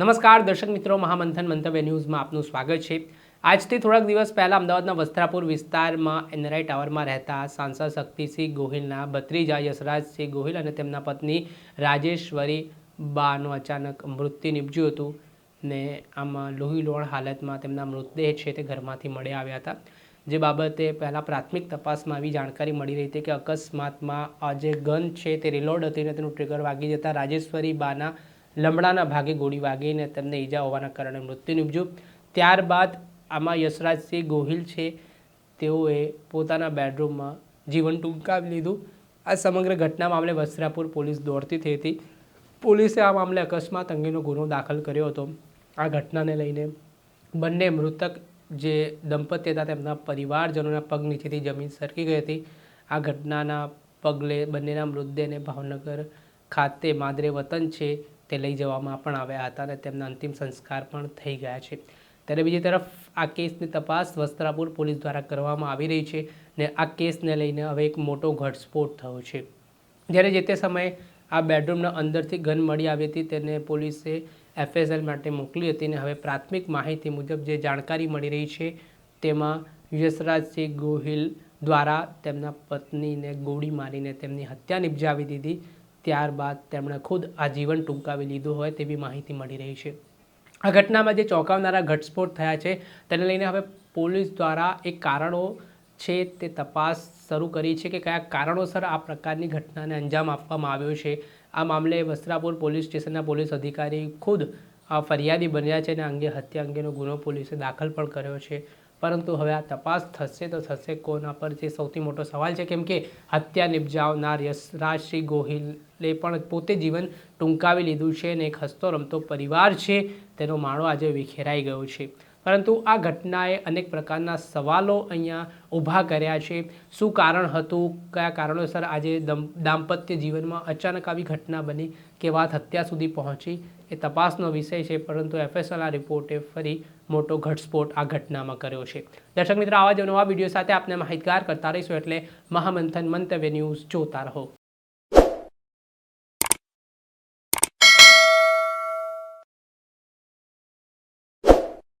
નમસ્કાર, દર્શક મિત્રો, મહામંથન મંતવ્ય ન્યૂઝમાં આપનું સ્વાગત છે. આજથી થોડાક દિવસ પહેલાં અમદાવાદના વસ્ત્રાપુર વિસ્તારમાં એનરાઈ ટાવરમાં રહેતા સાંસદ શક્તિસિંહ ગોહિલના ભત્રીજા યશરાજસિંહ ગોહિલ અને તેમના પત્ની રાજેશ્વરી બાનું અચાનક મૃત્યુ નિપજ્યું હતું ને આમાં લોહીલોણ હાલતમાં તેમના મૃતદેહ છે તે ઘરમાંથી મળી આવ્યા હતા. જે બાબતે પહેલાં પ્રાથમિક તપાસમાં આવી જાણકારી મળી રહી હતી કે અકસ્માતમાં જે ગન છે તે રિલોડ હતી અને તેનું ટ્રિગર વાગી જતાં રાજેશ્વરી બાના લમડાના ભાગે ગોળી વાગીને તેમને ઈજા હોવાના કારણે મૃત્યુ નિપજ્યું. ત્યારબાદ આમાં યશરાજસિંહ ગોહિલ છે, તેઓએ પોતાના બેડરૂમમાં જીવન ટૂંકાવી લીધું. આ સમગ્ર ઘટના મામલે વસ્ત્રાપુર પોલીસ દોડતી થઈ હતી. પોલીસે આ મામલે અકસ્માત અંગેનો ગુનો દાખલ કર્યો હતો. આ ઘટનાને લઈને બંને મૃતક જે દંપતી હતા તેમના પરિવારજનોના પગ નીચેથી જમીન સરકી ગઈ હતી. આ ઘટનાના પગલે બંનેના મૃતદેહને ભાવનગર ખાતે માદરે વતન છે. તે લઈ જવામાં પણ આવ્યા હતા અને તેમના અંતિમ સંસ્કાર પણ થઈ ગયા છે. ત્યારે બીજી તરફ આ કેસની તપાસ વસ્ત્રાપુર પોલીસ દ્વારા કરવામાં આવી રહી છે ને આ કેસને લઈને હવે એક મોટો ઘટસ્ફોટ થયો છે. જ્યારે જે તે સમયે આ બેડરૂમના અંદરથી ગન મળી આવી હતી તેને પોલીસે એફએસએલ માટે મોકલી હતી અને હવે પ્રાથમિક માહિતી મુજબ જે જાણકારી મળી રહી છે તેમાં યશરાજસિંહ ગોહિલ દ્વારા તેમના પત્નીને ગોળી મારીને તેમની હત્યા નિપજાવી દીધી ત્યારબાદ તેમણે ખુદ આજીવન ટૂંકાવી લીધું હોય તેવી માહિતી મળી રહી છે. આ ઘટનામાં જે ચોંકાવનારા ઘટસ્ફોટ થયા છે, તેને લઈને હવે પોલીસ દ્વારા એક કારણો છે તે તપાસ શરૂ કરી છે કે કયા કારણોસર આ પ્રકારની ઘટનાને અંજામ આપવામાં આવ્યો છે. આ મામલે વસ્ત્રાપુર પોલીસ સ્ટેશનના પોલીસ અધિકારી ખુદ આ ફરિયાદી બન્યા છે અને અંગે હત્યા અંગેનો ગુનો પોલીસે દાખલ પણ કર્યો છે. પરંતુ હવે આ તપાસ થશે તો થશે કોના પર? જે સૌથી મોટો સવાલ છે, કેમ કે હત્યા નિપજાવનાર યશરાજસિંહ ગોહિલે પણ પોતે જીવન ટૂંકાવી લીધું છે અને એક હસતો રમતો પરિવાર છે, તેનો માળો આજે વિખેરાઈ ગયો છે. પરંતુ આ ઘટનાએ અનેક પ્રકારના સવાલો અહીંયા ઊભા કર્યા છે. શું કારણ હતું? કયા કારણોસર આજે દાંપત્ય જીવનમાં અચાનક આવી ઘટના બની? કે વાત હત્યા સુધી પહોંચી? એ તપાસનો વિષય છે, પરંતુ એફએસએલ આ રિપોર્ટે ફરી મોટો ઘટસ્ફોટ આ ઘટનામાં કર્યો છે. દર્શક મિત્રો, આવા જ નવા વીડિયો સાથે આપને માહિતગાર કરતા રહીશું એટલે મહામંથન મંતવ્ય ન્યૂઝ જોતા રહો.